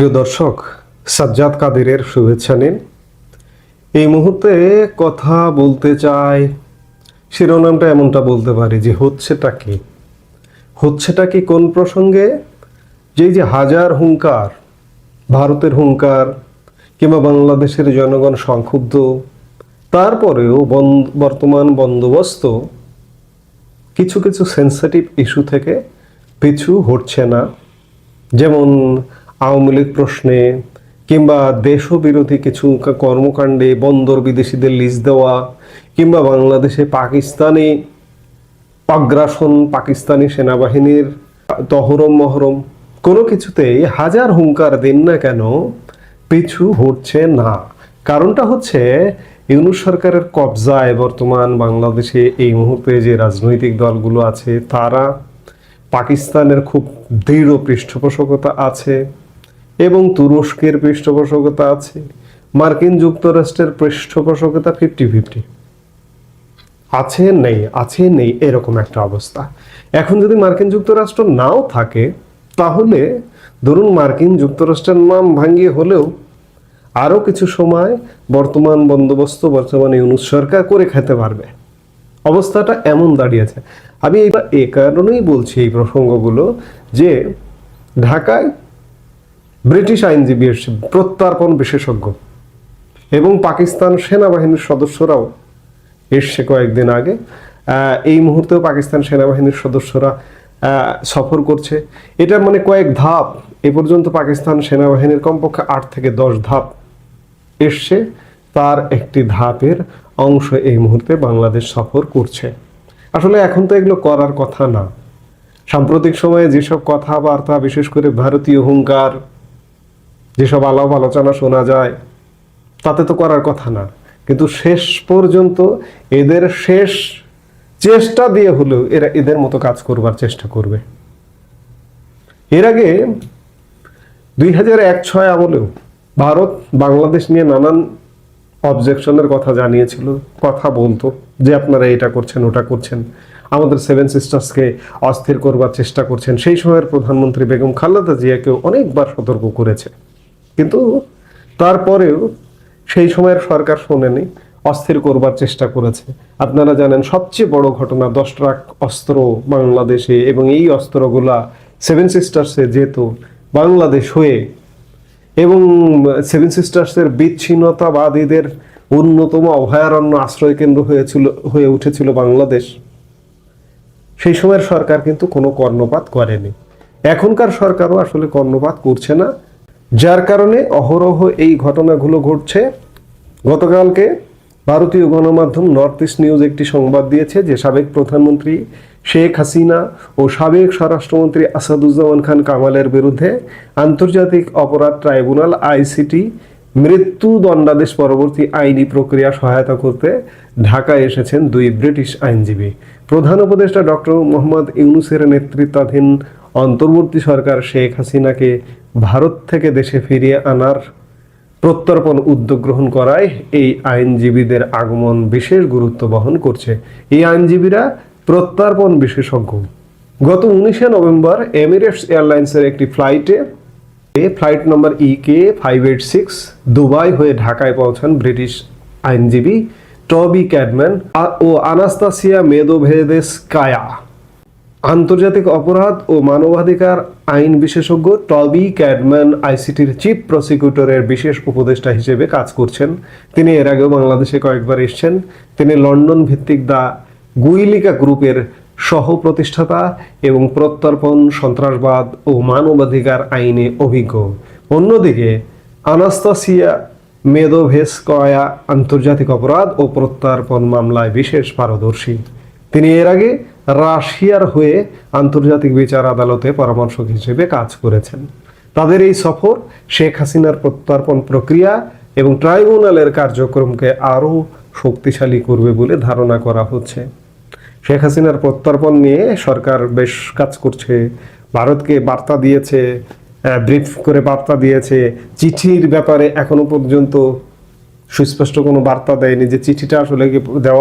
প্রিয় দর্শক, সাজ্জাদ কাদিরের শুভেচ্ছা নিন। এই মুহূর্তে কথা বলতে চাই, শিরোনামটা এমনটা বলতে পারি যে হচ্ছেটা কি? হচ্ছেটা কি কোন প্রসঙ্গে? যে এই যে হাজার হুঙ্কার, ভারতের হুঙ্কার কিংবা বাংলাদেশের জনগণ সংক্ষুব্ধ, তারপরেও বর্তমান বন্দোবস্ত কিছু কিছু সেন্সিটিভ ইস্যু থেকে পিছু হটছে না। যেমন আওয়ামী লীগ প্রশ্নে, কিংবা দেশবিরোধী কিছু কর্মকাণ্ডে বন্দর বিদেশিদের লিজ দেওয়া, কিংবা বাংলাদেশে পাকিস্তানি আগ্রাসন পাকিস্তানি সেনাবাহিনীর তহরম মহরম, কোনো কিছুতেই হাজার হুঙ্কার দিন না কেন পিছু হচ্ছে না। কারণটা হচ্ছে, ইউনুস সরকারের কবজায় বর্তমান বাংলাদেশে এই মুহূর্তে যে রাজনৈতিক দলগুলো আছে, তারা পাকিস্তানের খুব দৃঢ় পৃষ্ঠপোষকতা আছে। এবং তুরস্কের পৃষ্ঠপোষকতা আছে। মার্কিন যুক্তরাষ্ট্রের পৃষ্ঠপোষকতা ফিফটি ফিফটি আছে নেই আছে নেই, এরকম একটা অবস্থা। এখন যদি মার্কিন যুক্তরাষ্ট্র নাও থাকে, তাহলে ধরুন মার্কিন যুক্তরাষ্ট্রের নাম ভাঙ্গিয়ে হলেও আরও কিছু সময় বর্তমান বন্দোবস্ত, বর্তমান ইউনুস সরকার করে খেতে পারবে। অবস্থাটা এমন দাঁড়িয়েছে। আমি এ কারণেই বলছি এই প্রসঙ্গগুলো যে ঢাকায় ব্রিটিশ আইনজীবী এসছে প্রত্যার্পণ বিশেষজ্ঞ এবং পাকিস্তান সেনাবাহিনীর সদস্যরাও এসছে কয়েকদিন আগে। এই মুহূর্তেও পাকিস্তান সেনাবাহিনীর সদস্যরা সফর করছে। এটা মানে কয়েক ধাপ, এ পর্যন্ত পাকিস্তান সেনাবাহিনীর কমপক্ষে আট থেকে দশ ধাপ এসছে। তার একটি ধাপের অংশ এই মুহূর্তে বাংলাদেশ সফর করছে। আসলে এখন তো এগুলো করার কথা না। সাম্প্রতিক সময়ে যেসব কথাবার্তা, বিশেষ করে ভারতীয় হুঙ্কার যেসব আলাপ আলোচনা শোনা যায়, তাতে তো করার কথা না। কিন্তু শেষ পর্যন্ত এদের শেষ চেষ্টা দিয়ে হলেও এরা এদের মতো কাজ করবার চেষ্টা করবে। এর আগে দুই হাজার এক ছয় আমলেও ভারত বাংলাদেশ নিয়ে নানান অবজেকশনের কথা জানিয়েছিল, কথা বলতো, যে আপনারা এটা করছেন, ওটা করছেন, আমাদের সেভেন সিস্টার্সকে অস্থির করবার চেষ্টা করছেন। সেই সময়ের প্রধানমন্ত্রী বেগম খালেদা জিয়াকেও অনেকবার সতর্ক করেছে। কিন্তু তারপরেও সেই সময়ের সরকার শোনেনি, অস্থির করবার চেষ্টা করেছে। আপনারা জানেন, সবচেয়ে বড় ঘটনা দশ ট্রাক অস্ত্র বাংলাদেশে এবং এই অস্ত্রগুলা সেভেন সিস্টার্সে যেত বাংলাদেশ হয়ে এবং সেভেন সিস্টার্সের বিচ্ছিন্নতাবাদীদের অন্যতম অভয়ারণ্য আশ্রয় কেন্দ্র হয়েছিল, হয়ে উঠেছিল বাংলাদেশ, সেই সময়ের সরকার কিন্তু কোনো কর্ণপাত করেনি। এখনকার সরকারও আসলে কর্ণপাত করছে না। যার কারণে অহরহ এই ঘটনাগুলো ঘটছে। গতকালকে ভারতীয় গণমাধ্যম নর্থ ইস্ট নিউজ একটি সংবাদ দিয়েছে যে সাবেক প্রধানমন্ত্রী শেখ হাসিনা ও সাবেক স্বরাষ্ট্রমন্ত্রী আসাদুজ্জামান খান কামালের বিরুদ্ধে আন্তর্জাতিক অপরাধ ট্রাইব্যুনাল, আইসিটি মৃত্যু দণ্ডাদেশ পরবর্তী আইনি প্রক্রিয়া সহায়তা করতে ঢাকায় এসেছেন দুই ব্রিটিশ আইনজীবী। প্রধান উপদেষ্টা ডক্টর মোহাম্মদ ইউনুসের নেতৃত্বাধীন অন্তর্বর্তী সরকার শেখ হাসিনাকে ভারত থেকে দেশে ফিরিয়ে আনার প্রত্যর্পণ উদ্যোগ গ্রহণ করায় এই আইনজীবীদের আগমন বিশেষ গুরুত্ব বহন করছে। এই আইনজীবীরা প্রত্যর্পণ বিশেষজ্ঞ। গত উনিশে নভেম্বর এমিরেটস এয়ারলাইন্সের একটি ফ্লাইটে flight number E K five eight six Dubai হয়ে ঢাকায় পৌঁছান ব্রিটিশ আইনজীবী টবি ক্যাডম্যান ও আনাস্তাসিয়া মেদোভেদেস কায়া। আন্তর্জাতিক অপরাধ ও মানবাধিকার আইন বিশেষজ্ঞ টবি ক্যাডম্যান আইসিটির চিফ প্রসিকিউটরের বিশেষ উপদেষ্টা হিসেবে কাজ করছেন। তিনি এর আগেও বাংলাদেশে কয়েকবার এসেছেন। তিনি লন্ডন ভিত্তিক দা গুইলিকা গ্রুপের সহ প্রতিষ্ঠাতা এবং প্রত্যর্পণ সন্ত্রাসবাদ ও মানবাধিকার আইনে অভিজ্ঞ। অন্যদিকে আনাস্তাসিয়া মেদোভেসকয়া আন্তর্জাতিক অপরাধ ও প্রত্যর্পণ মামলায় বিশেষ পারদর্শী। তিনি এর আগে রাশিয়ার হয়ে আন্তর্জাতিক বিচার আদালতে পরামর্শক হিসেবে কাজ করেছেন। তাদের এই সফর শেখ হাসিনার প্রত্যর্পণ প্রক্রিয়া এবং ট্রাইব্যুনালের কার্যক্রমকে আরও শক্তিশালী করবে বলে ধারণা করা হচ্ছে। শেখ হাসিনার প্রত্যর্পণ নিয়ে সরকার বেশ কাজ করছে। ভারতকে বার্তা দিয়েছে ব্রিফ করে বার্তা দিয়েছে। চিঠির ব্যাপারে এখনও পর্যন্ত সুস্পষ্ট কোনো বার্তা দেয়নি যে চিঠিটা আসলে দেওয়া